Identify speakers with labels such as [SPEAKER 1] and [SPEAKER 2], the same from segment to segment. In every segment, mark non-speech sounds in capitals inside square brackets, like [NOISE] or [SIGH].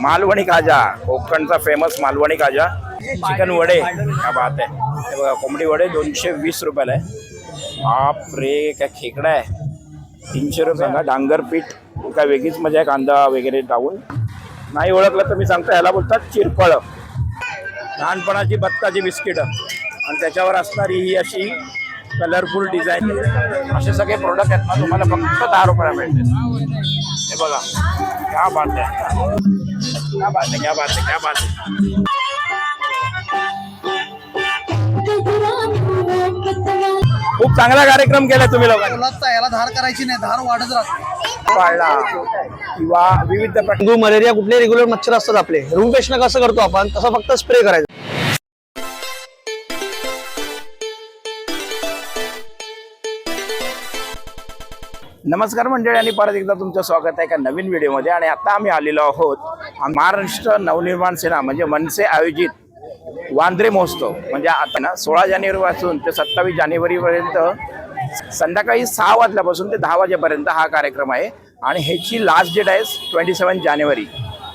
[SPEAKER 1] मालवणी खाजा. कोकणचा फेमस मालवणी खाजा. चिकन वडे. हा बात आहे बघा कोंबडी वडे दोनशे वीस रुपयाला आहे. बाप रे काय खेकडा आहे. तीनशे रुपये का डांगर पीठ काय वेगळीच मजा आहे कांदा वगैरे टाकून. नाही ओळखलं तर मी सांगतो याला बोलतात चिरफळ लहानपणाची बत्ताची बिस्किटं. आणि त्याच्यावर असणारी ही अशी कलरफुल डिझाईन असे सगळे प्रोडक्ट आहेत ना तुम्हाला फक्त दहा रुपयाला मिळते हे बघा. क्या बात आहे क्या बात आहे क्या बात आहे क्या बात आहे खूप चांगला कार्यक्रम केलाय तुम्ही लोकांनी.
[SPEAKER 2] याला धार करायची नाही धार वाढत राहते.
[SPEAKER 1] पाळला. किंवा विविध
[SPEAKER 2] मलेरिया कुठले रेग्युलर मच्छर असतात आपले? रूम पेशनं कसं करतो आपण? तसं फक्त स्प्रे करायचं.
[SPEAKER 1] नमस्कार मंडळी आणि परत एकदा तुमचं स्वागत आहे एका नवीन व्हिडिओमध्ये. आणि आता आम्ही आलेलो आहोत महाराष्ट्र नवनिर्माण सेना म्हणजे मनसे आयोजित वांद्रे महोत्सव. म्हणजे आता ना सोळा जानेवारीपासून ते सत्तावीस जानेवारीपर्यंत संध्याकाळी सहा वाजल्यापासून ते दहा वाजेपर्यंत हा कार्यक्रम आहे. आणि ह्याची लास्ट डेट आहे ट्वेंटी सेवन जानेवारी.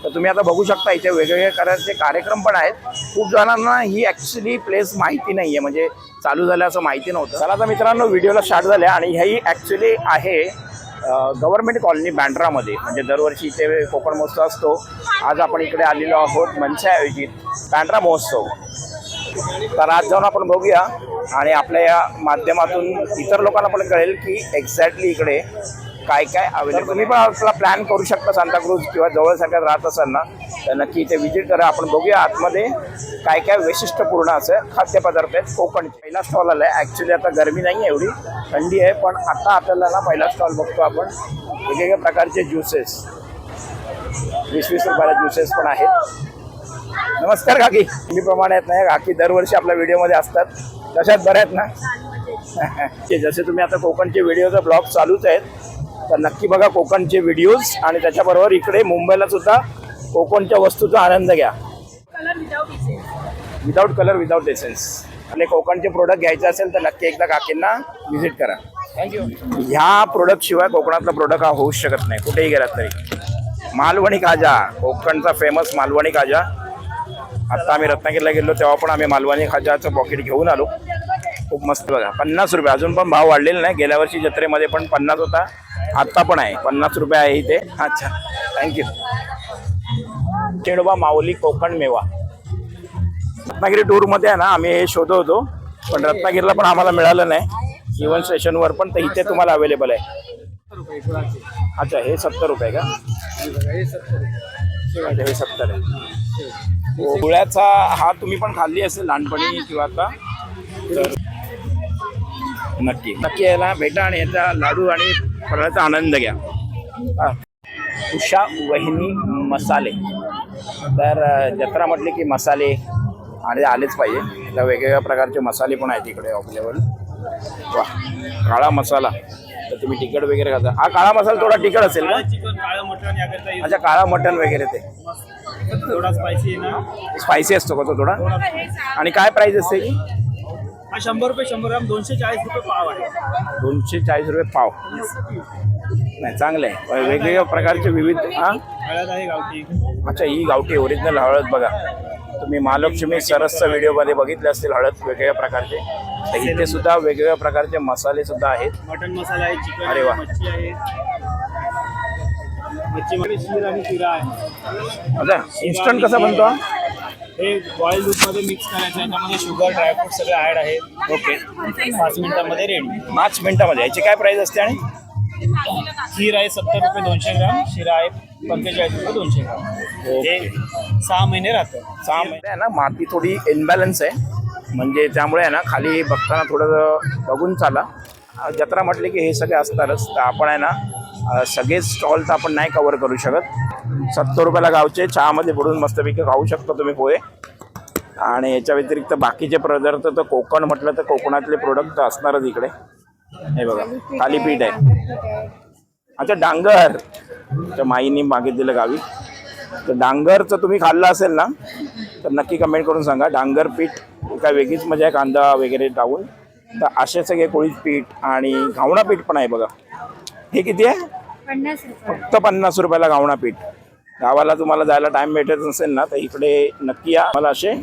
[SPEAKER 1] तर तुम्ही आता बघू शकता इथे वेगवेगळ्या प्रकारचे कार्यक्रम पण आहेत. खूप जणांना ही ॲक्च्युली प्लेस माहिती नाही आहे म्हणजे चालू झालं असं माहिती नव्हतं. चला आता मित्रांनो व्हिडिओला स्टार्ट झाल्या. आणि ह्याही ॲक्च्युली आहे गव्हर्नमेंट कॉलनी बँड्रामध्ये म्हणजे दरवर्षी इथे कोकण महोत्सव असतो. आज आपण इकडे आलेलो आहोत मनसे आयोजित बँड्रा महोत्सव. तर आज जाऊन आपण बघूया आणि आपल्या या माध्यमातून इतर लोकांना पण कळेल की एक्झॅक्टली इकडे काय काय अवेलेबल तुम्ही पण आपला प्लॅन करू शकता सांताक्रूज किंवा जवळसारख्यात राहत असाल ना तर नक्की इथे व्हिजिट करा. आपण बघूया आतमध्ये काय काय वैशिष्ट्यपूर्ण असं खाद्यपदार्थ आहेत. कोकण पहिला स्टॉल आला आहे ॲक्च्युली आता गरमी नाही आहे एवढी थंडी आहे पण आता आपल्याला ना पहिला स्टॉल बघतो आपण. वेगवेगळ्या प्रकारचे ज्युसेस वीस वीस रुपयाला ज्युसेस पण आहेत. नमस्कार काकी. मी प्रमाणे आहेत ना काकी दरवर्षी आपल्या व्हिडिओमध्ये असतात. तशात बऱ्या आहेत ना? ते [LAUGHS] जसे तुम्ही आता कोकणचे व्हिडिओचा ब्लॉग चालूच आहेत. तर नक्की बघा कोकणचे व्हिडिओज आणि त्याच्याबरोबर इकडे मुंबईला सुद्धा कोकणच्या वस्तूचा आनंद घ्या. विदाऊट कलर विदाऊट एसेन्स आणि कोकणचे प्रोडक्ट घ्यायचे असेल तर नक्की एकदा काकींना व्हिजिट करा. थँक्यू ह्या प्रोडक्ट शिवाय कोकणातला प्रोडक्ट हा होऊच शकत नाही. कुठेही गेलात तरी. मालवणी खाजा कोकणचा फेमस मालवणी खाजा आत्ता आम्ही रत्नागिरीला गेलो तेव्हा पण आम्ही मालवणी खाजाचं पॉकेट घेऊन आलो. खूप मस्त बघा. पन्नास रुपये. अजून पण भाव वाढलेला नाही. गेल्या वर्षी जत्रेमध्ये पण पन्नास होता. आत्ता पण आहे. पन्नास रुपये आहे इथे. अच्छा. थँक्यू चेडोबा माऊली कोकण मेवा. रत्नागिरी टूरमध्ये आहे ना आम्ही हे शोधत होतो पण रत्नागिरीला पण आम्हाला मिळालं नाही. इवन स्टेशनवर पण तर इथे तुम्हाला अवेलेबल आहे. अच्छा हे सत्तर रुपये का? हे सत्तर आहे. गुळ्याचा हा तुम्ही पण खाल्ली असेल लहानपणी किंवा आता? तर नक्की. नक्की यायला भेटा आणि याचा लाडू आणि फळाचा आनंद घ्या. उषा वहिनी मसाले. तर जत्रा म्हटली की मसाले आणि आलेच पाहिजे. तर वेगवेगळ्या प्रकारचे मसाले पण आहेत इकडे अवेलेबल वा काळा मसाला. तर तुम्ही तिखट वगैरे खाता. हा काळा मसाला थोडा तिखट असेल का
[SPEAKER 3] काळं मटण
[SPEAKER 1] अच्छा काळा मटन वगैरे ते.
[SPEAKER 3] थोडा स्पायसी
[SPEAKER 1] स्पायसी असतो का तो थोडा? आणि काय प्राइस असते? की
[SPEAKER 3] हा शंभर रुपये शंभर ग्राम दोनशे चाळीस रुपये पाव आहे.
[SPEAKER 1] दोनशे चाळीस रुपये पाव. नाही चांगलं आहे. वेगवेगळ्या प्रकारचे विविध हा?
[SPEAKER 3] हळद आहे गावठी.
[SPEAKER 1] अच्छा ही गावठी ओरिजिनल हळद बघा. तुम्ही महालक्ष्मी सरसच्या व्हिडिओमध्ये बघितले असतील हळद वेगवेगळ्या प्रकारचे. तर इथे सुद्धा वेगवेगळ्या प्रकारचे मसाले सुद्धा आहेत.
[SPEAKER 3] मटन मसाला आहे चिकन
[SPEAKER 1] अरे वा.
[SPEAKER 3] मच्छी आहे. मच्छीमध्ये शिर आणि शिरा आहे.
[SPEAKER 1] अच्छा इन्स्टंट कसा बनतो हा?
[SPEAKER 3] हे बॉईल दूधमध्ये मिक्स करायचं आहे. त्यामध्ये शुगर ड्रायफ्रूट सगळे ॲड आहे.
[SPEAKER 1] ओके
[SPEAKER 3] पाच मिनिटामध्ये रेडी
[SPEAKER 1] पाच मिनिटामध्ये. याची काय प्राइस असते आणि?
[SPEAKER 3] खीर आहे सत्तर रुपये दोनशे ग्राम शिरा आहे पंचेचाळीस रुपये दोनशे ग्राम. हे सहा महिने राहतं.
[SPEAKER 1] सहा महिने. आहे ना माती थोडी इनबॅलन्स आहे. म्हणजे त्यामुळे आहे ना खाली बघताना थोडं बघून चाला. जत्रा म्हटली की हे सगळे असणारच तर आपण आहे ना सगळेच स्टॉल तर आपण नाही कवर करू शकत. सत्तर रुपयाला गावचे चहामध्ये बुडून मस्तपैकी खाऊ शकतो तुम्ही पोहे. आणि याच्या व्यतिरिक्त बाकीचे पदार्थ तर कोकण म्हटलं तर कोकणातले प्रोडक्ट असणारच इकडे. हे बघा थालीपीठ आहे. अच्छा डांगर. त्या माईनी मागितलेलं गावी. तर डांगरचं तुम्ही खाल्लं असेल ना तर नक्की कमेंट करून सांगा. डांगर पीठ काय वेगळीच मजा आहे कांदा वगैरे टाकून. तर असे सगळे कोळीच पीठ आणि घावणा पीठ पण आहे बघा. हे किती आहे?
[SPEAKER 4] पन्नास रुपये.
[SPEAKER 1] फक्त पन्नास रुपयाला घावणा पीठ. गावाला तुम्हाला जायला टाइम भेटत नसेल ना तर इकडे नक्की या. मला असे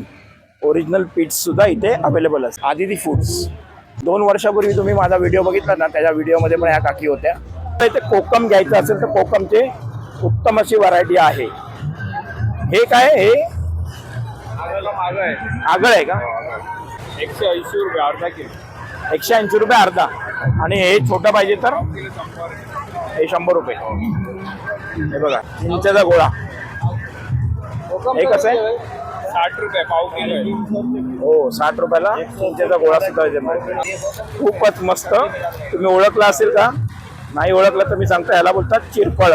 [SPEAKER 1] ओरिजिनल पीट्स सुद्धा इथे अवेलेबल असतात. आदिती फूड्स दोन वर्षापूर्वी तुम्ही माझा व्हिडिओ बघितला ना त्याच्या व्हिडिओमध्ये पण ह्या काकी होत्या. तर इथे कोकम घ्यायचं असेल तर कोकमचे उत्तम अशी व्हरायटी आहे. हे काय हे आगळ आहे का?
[SPEAKER 3] एकशे ऐंशी रुपये अर्धा किलो.
[SPEAKER 1] एकशे ऐंशी रुपये अर्धा. आणि हे छोटं पाहिजे तर? हे शंभर रुपये. हे बघा चिंचेचा गोळा. हे कसं आहे?
[SPEAKER 3] साठ रुपये पाव किलो
[SPEAKER 1] हो साठ रुपयाला चिंचेचा गोळा सुद्धा खूपच मस्त. तुम्ही ओळखला असेल का? नाही ओळखलं तर मी सांगतो याला बोलतात चिरफळ.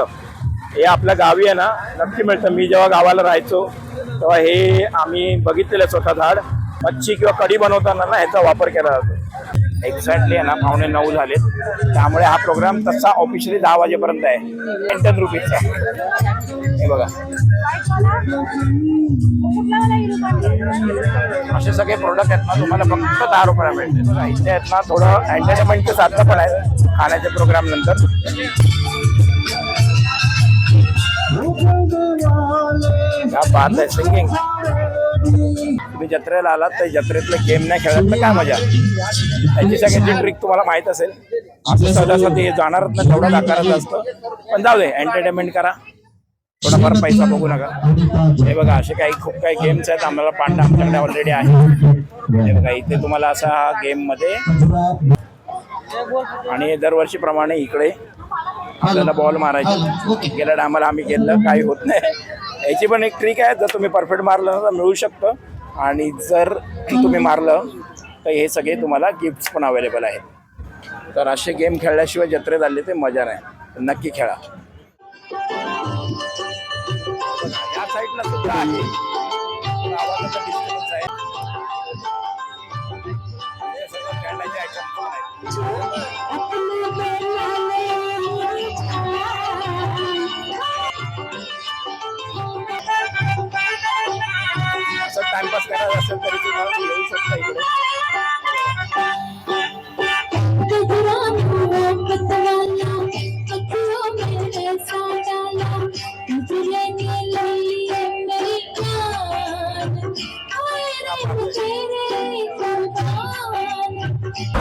[SPEAKER 1] हे आपल्या गावी आहे ना नक्की मिळतं. मी जेव्हा गावाला राहायचो तेव्हा हे आम्ही बघितलेलं आहे स्वतः झाड. मच्छी किंवा कढी बनवताना ना ह्याचा वापर केला जातो. एक्झॅक्टली आहे ना पावणे नऊ झालेत. त्यामुळे हा प्रोग्राम तसा ऑफिशियली दहा वाजेपर्यंत आहे. टेन रुपीजचा हे बघा. असे सगळे प्रोडक्ट आहेत ना तुम्हाला फक्त दहा रुपयाला मिळते इथे आहेत ना थोडं एंटरटेनमेंटचे साधनं पण आहेत खाण्याच्या प्रोग्राम नंतर. क्या बात आहे सिंगिंग तुम्ही जत्रेला आलात तर जत्रेतलं गेम नाही खेळत तर काय मजा? त्याची सगळ्यांची ट्रिक तुम्हाला माहीत असेल. असं सहजासहजी हे जाणारच ना तेवढं आकाराचं असतं. पण जाऊ दे एंटरटेनमेंट करा. थोडाफार पैसा बघू नका. हे बघा असे काही खूप काही गेम्स आहेत आम्हाला पांडा आमच्याकडे ऑलरेडी आहे. हे बघा इथे तुम्हाला असा हा गेममध्ये आणि दरवर्षीप्रमाणे इकडे आपल्याला बॉल मारायची. गेल्या टायमाला आम्ही गेलं काही होत नाही. याची पण एक ट्रिक आहे जर तुम्ही परफेक्ट मारलं ना तर मिळू शकतं. आणि जर तुम्ही मारलं तर हे सगळे तुम्हाला गिफ्ट्स पण अवेलेबल आहेत. तर असे गेम खेळल्याशिवाय जत्रेत आले ते मजा नाही. नक्की खेळा. या साईडला सुद्धा आहे. आहे.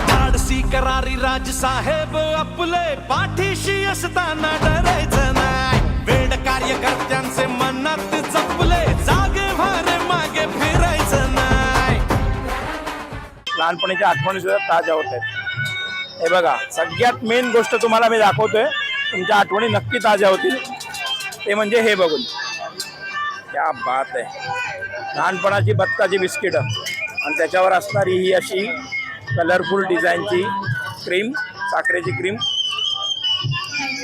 [SPEAKER 5] धाडसी करारी राज साहेब आपले पाठीशी असताना डरायचं नाही. वेड कार्यकर्त्यांचे मनात
[SPEAKER 1] लहानपणीच्या आठवणी सुद्धा ताज्या होत आहेत. हे बघा सगळ्यात मेन गोष्ट तुम्हाला मी दाखवतोय. तुमच्या आठवणी नक्की ताज्या होतील. ते म्हणजे हे बघून. क्या बात आहे. लहानपणाची बत्ताची बिस्किटं. आणि त्याच्यावर असणारी ही अशी कलरफुल डिझाईनची क्रीम साखरेची क्रीम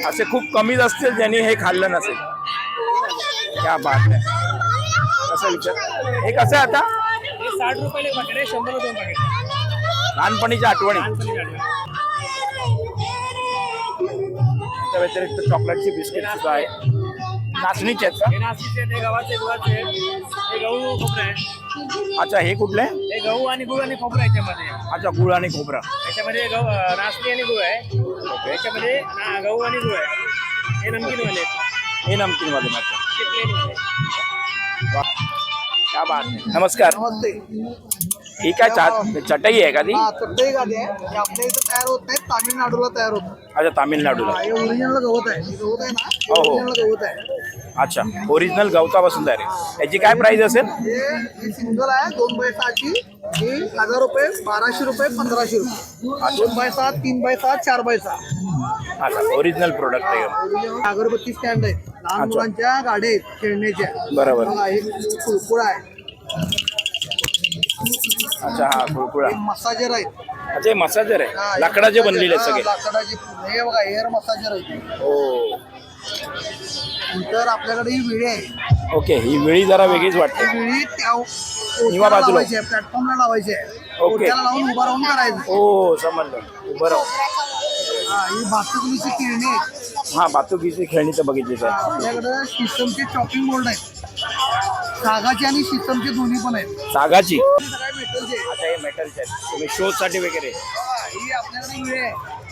[SPEAKER 1] असे खूप कमीच असतील ज्यांनी हे खाल्लं नसेल. क्या बात आहे. कसं विचार हे कसं आहे आता?
[SPEAKER 3] साठ रुपयाला शंभर दोन
[SPEAKER 1] लहानपणीच्या आठवणी. त्या व्यतिरिक्त चॉकलेटची बिस्किट सुद्धा आहे. नाचणीचे आहेत
[SPEAKER 3] नाशिकचे गव्हाचे गुळाचे आहेत. हे गहू खोबरं आहे
[SPEAKER 1] का अच्छा हे कुठले?
[SPEAKER 3] हे गहू आणि गुळ आणि खोबरं आहे याच्यामध्ये.
[SPEAKER 1] अच्छा गुळ आणि खोबरा.
[SPEAKER 3] याच्यामध्ये गहू नाचणी आणि गुळ आहे. याच्यामध्ये ना- गहू आणि गुळ आहे. हे नमकीन वाले आहेत.
[SPEAKER 1] हे नमकीन वाले मात्र
[SPEAKER 3] प्लेन वाले आहेत.
[SPEAKER 1] वा. क्या बात आहे नमस्कार.
[SPEAKER 2] नमस्ते.
[SPEAKER 1] ही काय चा- चटई आहे का ती?
[SPEAKER 2] हा चटई गादी आहे? हे आपल्या इथं तयार होत नाही तामिळनाडूला तयार होत
[SPEAKER 1] अच्छा तामिळनाडूला.
[SPEAKER 2] हे ओरिजिनल गवत आहे. हे गवत आहे ना
[SPEAKER 1] हो, हो.
[SPEAKER 2] ओरिजिनल गवत आहे.
[SPEAKER 1] अच्छा ओरिजिनल गवतापासून तयार आहे. याची काय प्राइस असेल?
[SPEAKER 2] हे हे सिंगल आहे दोन बाय सहाची. ही हजार रुपये बाराशे रुपये पंधराशे रुपये. दोन बाय सहा तीन बाय सहा चार बाय सहा.
[SPEAKER 1] अच्छा ओरिजिनल प्रोडक्ट आहे.
[SPEAKER 2] अगरबत्ती स्टँड आहेत लहान
[SPEAKER 1] अच्छा.
[SPEAKER 2] मुलांच्या गाड्या आहेत खेळण्याच्या.
[SPEAKER 1] बरोबर.
[SPEAKER 2] बघा, हे कुळकुळा आहे.
[SPEAKER 1] अच्छा हा कुळकुळा.
[SPEAKER 2] हे मसाजर आहेत.
[SPEAKER 1] अच्छा हे मसाजर
[SPEAKER 2] हा,
[SPEAKER 1] आहे.
[SPEAKER 2] हे
[SPEAKER 1] लाकडाचे बनलेले आहेत
[SPEAKER 2] हा,
[SPEAKER 1] सगळे.
[SPEAKER 2] लाकडाचे. हे बघा हेअर मसाजर आहे
[SPEAKER 1] हो.
[SPEAKER 2] नंतर आपल्याकडे ही विडी आहे.
[SPEAKER 1] ओके ही वेळी जरा वेगळीच वाटते
[SPEAKER 2] ही विडी त्या
[SPEAKER 1] बाजूला.
[SPEAKER 2] लावायची आहे प्लॅटफॉर्मला लावायची आहे.
[SPEAKER 1] ओके.
[SPEAKER 2] ओट्याला लावून उभा राहून करायचं
[SPEAKER 1] हो समजलं. बरं
[SPEAKER 2] हा ही भातुकलीची किरणी आहेत.
[SPEAKER 1] हा बातुकीची खेळणी तर बघितली सर
[SPEAKER 2] आपल्याकडे सिस्टमचे चॉपिंग बोर्ड आहेत. सागाचे आणि सिस्टमचे दोन्ही पण आहेत.
[SPEAKER 1] सागाची.
[SPEAKER 2] सगळे मेटलचे आहेत.
[SPEAKER 1] आता मेटलचे आहेत तुम्ही शोजसाठी वगैरे
[SPEAKER 2] ही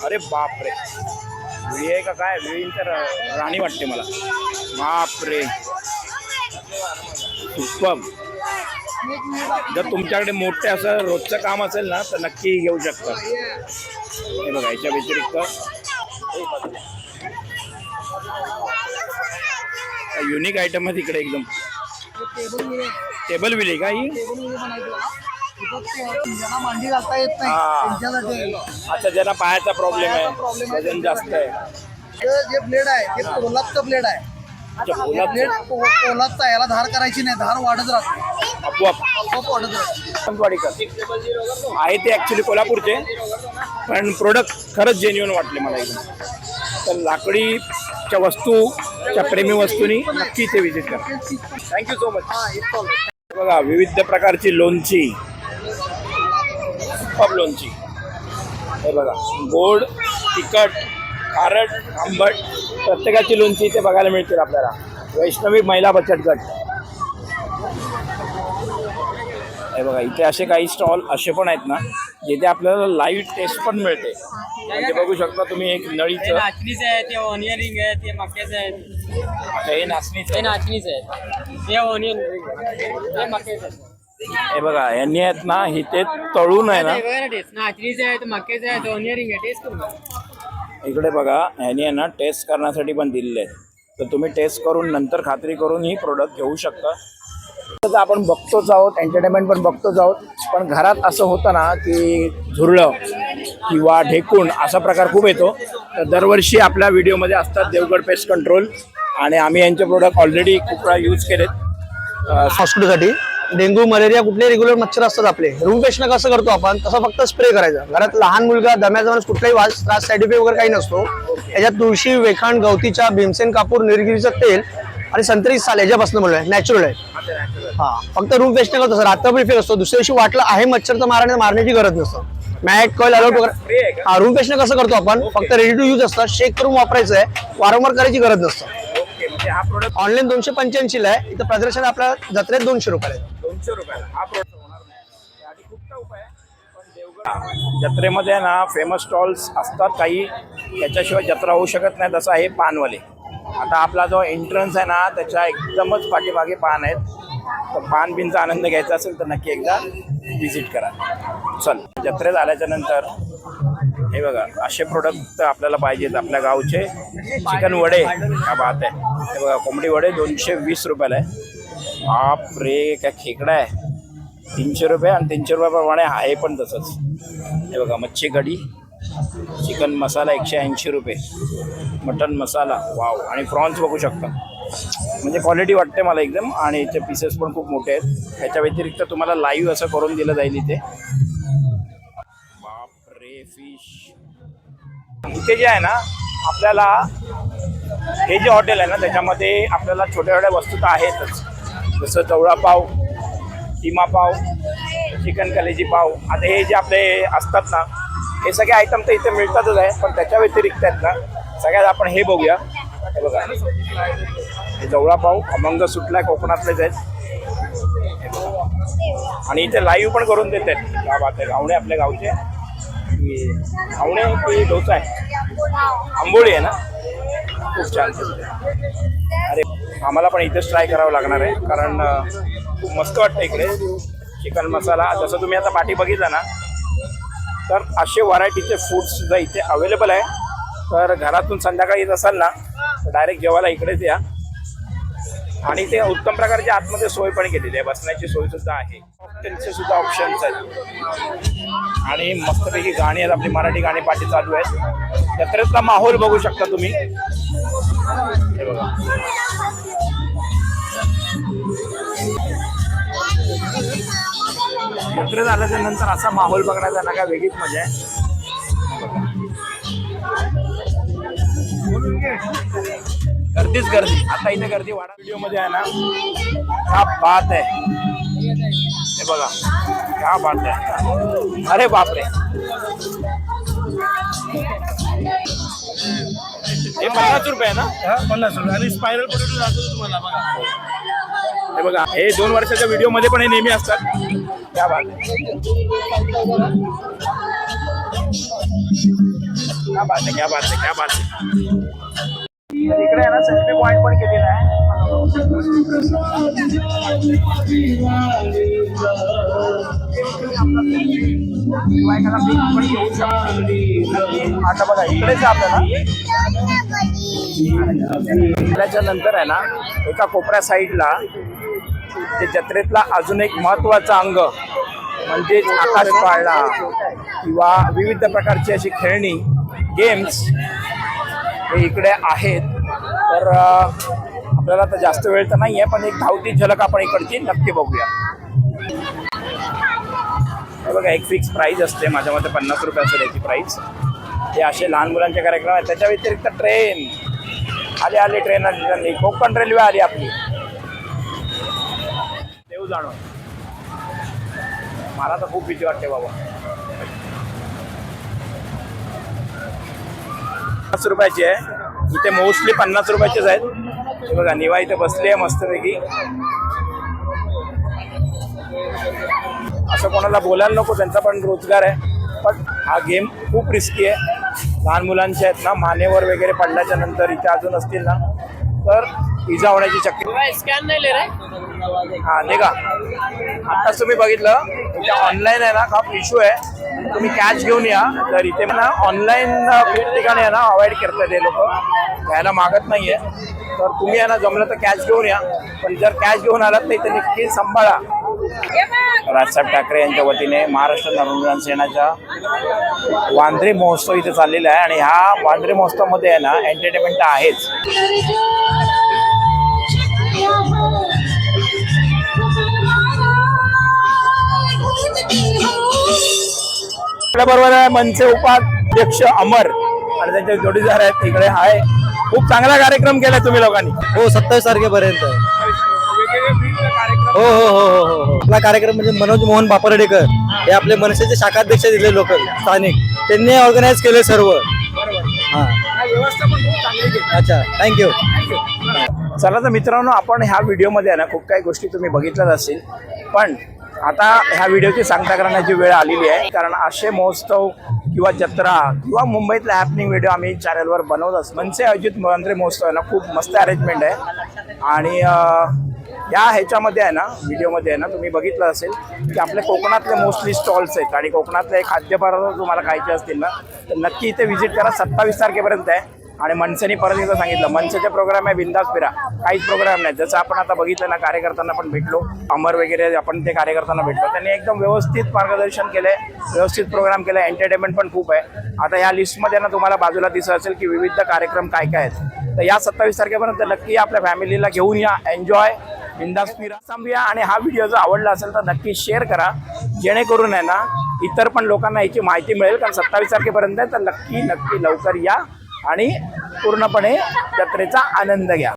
[SPEAKER 1] अरे बापरे. विळी आहे का काय? विळी तर राणी वाटते मला. बापरे. सुपम. जर तुमच्याकडे मोठे असं रोजचं काम असेल ना तर नक्की घेऊ शकता. हे बघा याच्या व्यतिरिक्त. युनिक आयटम आहे तिकडे एकदम.
[SPEAKER 2] टेबल
[SPEAKER 1] विले का ही?
[SPEAKER 2] ते ज्यांना मांडी घालता येत नाही
[SPEAKER 1] हा.
[SPEAKER 2] त्यांच्यासाठी
[SPEAKER 1] अच्छा ज्यांना पायाचा प्रॉब्लेम आहे. वजन जास्त आहे.
[SPEAKER 2] हे जे ब्लेड आहे ते पोलादचं ब्लेड आहे.
[SPEAKER 1] अच्छा पोलादचं.
[SPEAKER 2] ब्लेड पोलादचा आहे. याला धार करायची नाही. धार वाढत राहते.
[SPEAKER 1] आपोआप.
[SPEAKER 2] आपोआप वाढत राहते.
[SPEAKER 1] सावंतवाडीकर आहे ते ॲक्च्युली कोल्हापूरचे पण प्रोडक्ट खरंच जेन्युन वाटले मला एकदम तर लाकडीच्या वस्तूच्या प्रेमी वस्तूंनी नक्की इथे व्हिजिट करा. थँक्यू सो मच
[SPEAKER 2] हा एक
[SPEAKER 1] बघा विविध प्रकारची लोणची पब लोणची. हे बघा गोड तिखट खारट आंबट प्रत्येकाची लोणची इथे बघायला मिळतील आपल्याला. वैष्णवी महिला बचत गट. हे बघा इथे असे काही स्टॉल असे पण आहेत ना जिथे आपल्याला लाईव्ह टेस्ट पण मिळते. म्हणजे बघू शकता तुम्ही एक नळीचं.
[SPEAKER 6] नाचणीच आहे ते ऑनियन रिंग आहे ते मक्याचं आहे.
[SPEAKER 1] हे नाचणीचं. आहे.
[SPEAKER 6] नाचणीच आहे. ते ऑनियन रिंग ते मक्याचं आहे.
[SPEAKER 1] हे बघा यांनी आहेत ना इथे तळून आहे ना. इकडे बघा ह्यानी आहे ना टेस्ट करण्यासाठी पण दिलेले आहेत. तर तुम्ही टेस्ट करून नंतर खात्री करून ही प्रोडक्ट घेऊ शकता. तर आपण बघतोच आहोत एंटरटेनमेंट पण बघतोच आहोत. पण घरात असं होतं ना की झुरळं किंवा ढेकूण असा प्रकार खूप येतो. तर दरवर्षी आपल्या व्हिडिओमध्ये असतात देवगड पेस्ट कंट्रोल आणि आम्ही यांचे प्रोडक्ट ऑलरेडी खूप वेळा यूज केलेत. अं,
[SPEAKER 7] हॉस्पिटलसाठी डेंग्यू मलेरिया कुठले रेग्युलर मच्छर असतात आपले. रूम कसं करतो आपण? तसं फक्त स्प्रे करायचा. घरात लहान मुलगा दम्याचा माणूस कुठलाही वास त्रास साईड इफेक्ट वगैरे काही नसतो. याच्यात तुळशी वेखाण गवतीच्या भीमसेन कापूर निरगिरीचं तेल आणि संत्री साल याच्यापासून आहे. नॅचरल आहे. हा. फक्त रूम पेशनं करतो सर. रात्रभर इफेक्ट असतो. दुसऱ्या दिवशी वाटलं आहे मच्छर तर मारण्या मारण्याची गरज नसतं. मॅट कॉईल अलर्ट वगैरे? हा रूम पेशनं कसं करतो आपण? फक्त रेडी टू यूज असतं. शेक करून वापरायचं आहे वारंवार करायची गरज नसतं.
[SPEAKER 1] ओके म्हणजे हा प्रोडक्ट
[SPEAKER 7] ऑनलाईन दोनशे पंच्याऐंशीला आहे. इथं प्रदर्शन आपल्या जत्रेत दोनशे रुपयाला आहे.
[SPEAKER 1] दोनशे रुपयाला. हा प्रोडक्ट होणार नाही. आधी खूपचा उपाय आहे. पण देवगड जत्रेमध्ये ना फेमस स्टॉल्स असतात काही. त्याच्याशिवाय जत्रा होऊ शकत नाही तसं आहे पानवाले. आता आपला जो एंट्रन्स आहे ना त्याच्या एकदमच पाठीमागे पान आहेत. तर पान बिनचा आनंद घ्यायचा असेल तर नक्की एकदा व्हिजिट करा. चल जत्रेत आल्याच्यानंतर हे बघा असे प्रोडक्ट आपल्याला पाहिजेत आपल्या गावचे. चिकन वडे हा बात आहे. हे बघा कोंबडी वडे दोनशे वीस रुपयाला आहे. बाप रे काय खेकडा आहे. तीनशे रुपये आणि तीनशे रुपयाप्रमाणे आहे पण तसंच. हे बघा मच्छी कढी चिकन मसाला एकशे ऐंशी रुपये मटन मसाला वाव. आणि प्रॉन्स बघू शकता. म्हणजे क्वालिटी वाटते मला एकदम आणि याचे पीसेस पण खूप मोठे आहेत. ह्याच्या व्यतिरिक्त तुम्हाला लाईव्ह असं करून दिलं जाईल इथे. बाप रे फिश इथे जे आहे ना आपल्याला हे जे हॉटेल आहे ना त्याच्यामध्ये आपल्याला छोट्या छोट्या वस्तू तर आहेतच. जसं चवळापाव पाव किमा पाव चिकन कलेजी पाव आता हे जे आपले असतात ना हे सगळे आयटम तर इथे मिळतातच आहे पण त्याच्या व्यतिरिक्त आहेत ना सगळ्यात आपण हे बघूया. हे बघा. हे जवळा पाव अमंग सुटलाय कोकणातलेच आहेत. आणि इथे लाईव्ह पण करून देत. आहेत क्या बात आहे गावणे आपल्या गावचे. गावणे की डोसा आहे. आंबोळी आहे ना? खूप छान अरे आम्हाला पण इथेच ट्राय करावं लागणार आहे. कारण खूप मस्त वाटतं इकडे. चिकन मसाला जसं तुम्ही आता पाठी बघितलं ना तर असे व्हरायटीचे फूडसुद्धा इथे अवेलेबल आहे. तर घरातून संध्याकाळी येत असाल ना तर डायरेक्ट जेवायला इकडेच या. आणि ते उत्तम प्रकारची आतमध्ये सोय पण केलेली आहे. बसण्याची सोय सुद्धा आहे. त्यांचे सुद्धा ऑप्शन्स आहेत. आणि मस्तपैकी गाणी आहेत. आपली मराठी गाणी पाठी चालू आहेत. जत्रेतला माहोल बघू शकता तुम्ही. हे बघा. जत्रेत आल्याच्यानंतर असा माहोल बघण्याचा ना काय वेगळीच मजा आहे. गर्दीच गर्दी. आता इथे गर्दी वाढा. व्हिडिओमध्ये आहे ना क्या बात आहे. हे बघा क्या बात आहे. अरे बापरे. हे पन्नास रुपये आहे ना?
[SPEAKER 3] पन्नास रुपये. आणि स्पायरल पोटेटो दाखवतो तुम्हाला बघा.
[SPEAKER 1] हे बघा हे दोन वर्षाच्या व्हिडिओमध्ये पण हे नेहमी असतात. क्या बात क्या बात आहे क्या बात आहे क्या बात आहे. तर इकडे आहे ना सेल्फी पॉईंट पण केलेला आहे. आता बघा इकडेच आपल्याला. त्याच्या नंतर आहे ना एका कोपऱ्या साईडला ते जत्रेतला अजून एक महत्त्वाचा अंग म्हणजेच आकाश पाळणा किंवा विविध प्रकारची अशी खेळणी गेम्स हे इकडे आहेत. तर आपल्याला आता जास्त वेळ तर नाही आहे पण एक धावती झलक आपण इकडची नक्की बघूया. हे बघा एक फिक्स प्राईज असते. माझ्या मते पन्नास रुपये असेल याची प्राईज हे असे लहान मुलांचे कार्यक्रम आहेत. त्याच्या व्यतिरिक्त ट्रेन आले आले ट्रेन आली कोकण रेल्वे आली आपली. देऊ जाणो. मला तर खूप भीती वाटते बाबा. पन्नास रुपयाची आहे. इथे मोस्टली पन्नास रुपयाचेच आहेत. बघा निवा इथे बसली आहे मस्तपैकी. असं कोणाला बोलायला नको त्यांचा पण रोजगार आहे. पण हा गेम खूप रिस्की आहे. लहान मुलांचे आहेत ना मानेवर वगैरे पडल्याच्या नंतर इथे अजून असतील ना. तर इजा होण्याची शक्यता
[SPEAKER 6] स्कॅन नाही ले
[SPEAKER 1] हा नाही का आताच तुम्ही बघितलं इथे ऑनलाईन आहे ना खूप इश्यू आहे. तुम्ही कॅश घेऊन या. तर इथे ना ऑनलाईन खूप ठिकाणी आहे ना अवॉइड करतात हे लोक. घ्यायला मागत नाहीये. तर तुम्ही यांना ना जमलं तर कॅश घेऊन या. पण जर कॅश घेऊन आलात तर नक्की सांभाळा. राजसाहेब ठाकरे यांच्या वतीने महाराष्ट्र नवनिर्माण सेनाच्या वांद्रे महोत्सव इथे चाललेला आहे आणि ह्या वांद्रे महोत्सवामध्ये आहे ना एंटरटेनमेंट तर आहेच. आपल्या बरोबर आहे मनसे उपाध्यक्ष अमर. आणि त्यांचे जोडीदार आहेत तिकडे आहे खूप चांगला कार्यक्रम केला तुम्ही लोकांनी.
[SPEAKER 7] हो सत्तावीस तारखेपर्यंत हो हो हो हो हो हो. आपला कार्यक्रम म्हणजे मनोज मोहन बापर्डेकर हे आपले मनसेचे शाखाध्यक्ष दिले लोक स्थानिक. त्यांनी ऑर्गनाईज केले सर्व. हा. अच्छा थँक्यू
[SPEAKER 1] चला तर मित्रांनो आपण ह्या व्हिडिओमध्ये आहे ना खूप काही गोष्टी तुम्ही बघितल्याच असतील. पण आता ह्या व्हिडिओची सांगता करण्याची वेळ आलेली आहे. कारण असे महोत्सव किंवा जत्रा किंवा मुंबईतला हॅपनिंग व्हिडिओ आम्ही चॅनलवर बनवत असतो. मनसे आयोजित मंत्री महोत्सव आहे ना खूप मस्त अरेंजमेंट आहे. आणि या ह्याच्यामध्ये आहे ना व्हिडिओमध्ये आहे ना तुम्ही बघितलं असेल की आपले कोकणातले मोस्टली स्टॉल्स आहेत. आणि कोकणातले खाद्यपदार्थ तुम्हाला खायचे असतील ना तर नक्की इथे व्हिजिट करा. सत्तावीस तारखेपर्यंत आहे. आणि मनसेने परत एकदा सांगितलं मनसेचे प्रोग्राम आहे बिंदास फिरा. काहीच प्रोग्राम नाही. जसं आपण आता बघितलं ना कार्यकर्त्यांना पण भेटलो. अमर वगैरे आपण ते कार्यकर्त्यांना भेटलो. त्यांनी एकदम व्यवस्थित मार्गदर्शन केलंय व्यवस्थित प्रोग्राम केलाय. एंटरटेनमेंट पण खूप आहे. आता या लिस्टमध्ये ना तुम्हाला बाजूला दिसत असेल की विविध कार्यक्रम काय काय आहेत. तर या सत्तावीस तारखेपर्यंत नक्की आपल्या फॅमिलीला घेऊन या. एन्जॉय बिंदास फिरा. थांबूया आणि हा व्हिडिओ जर आवडला असेल तर नक्की शेअर करा. जेणेकरून आहे ना इतर पण लोकांना याची माहिती मिळेल. कारण सत्तावीस तारखेपर्यंत आहे तर नक्की नक्की लवकर या. आणि पूर्णपणे जत्रेचा आनंद घ्या.